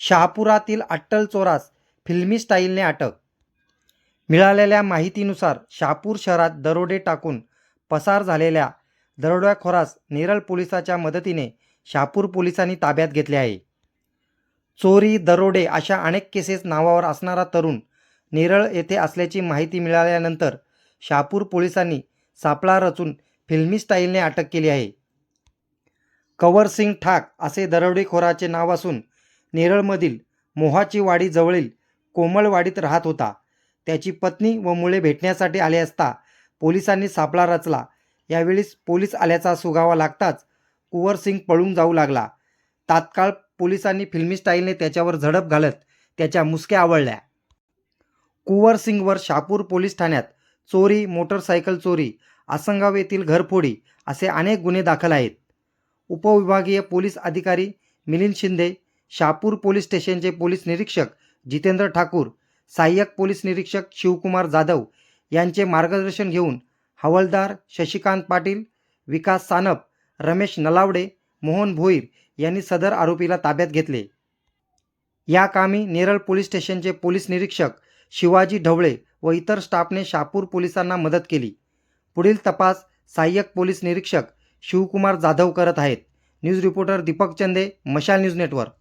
शहापुरातील अट्टल चोरास फिल्मी स्टाईलने अटक. मिळालेल्या माहितीनुसार शहापूर शहरात दरोडे टाकून पसार झालेल्या दरोड्याखोरास नेरळ पोलिसाच्या मदतीने शहापूर पोलिसांनी ताब्यात घेतले आहे. चोरी दरोडे अशा अनेक केसेस नावावर असणारा तरुण नेरळ येथे असल्याची माहिती मिळाल्यानंतर शहापूर पोलिसांनी सापळा रचून फिल्मी स्टाईलने अटक केली आहे. कवरसिंग ठाक असे दरोडेखोराचे नाव असून नेरळमधील मोहाची वाडी जवळील कोमळवाडीत राहत होता. त्याची पत्नी व मुले भेटण्यासाठी आले असता पोलिसांनी सापळा रचला. यावेळीस पोलीस आल्याचा सुगावा लागताच कुंवरसिंग पळून जाऊ लागला. तात्काळ पोलिसांनी फिल्मी स्टाईलने त्याच्यावर झडप घालत त्याच्या मुसक्या आवळल्या. कुंवरसिंगवर शापूर पोलीस ठाण्यात चोरी मोटरसायकल चोरी आसंगाव येथील घरफोडी असे अनेक गुन्हे दाखल आहेत. उपविभागीय पोलीस अधिकारी मिलिंद शिंदे शापूर पोलीस स्टेशनचे पोलीस निरीक्षक जितेंद्र ठाकूर सहाय्यक पोलीस निरीक्षक शिवकुमार जाधव यांचे मार्गदर्शन घेऊन हवालदार शशिकांत पाटील विकास सानप रमेश नलावडे मोहन भोईर यांनी सदर आरोपीला ताब्यात घेतले. या कामी नेरळ पोलीस स्टेशनचे पोलीस निरीक्षक शिवाजी ढवळे व इतर स्टाफने शापूर पोलिसांना मदत केली. पुढील तपास सहाय्यक पोलीस निरीक्षक शिवकुमार जाधव करत आहेत. न्यूज रिपोर्टर दीपक चंदे मशाल न्यूज नेटवर्क.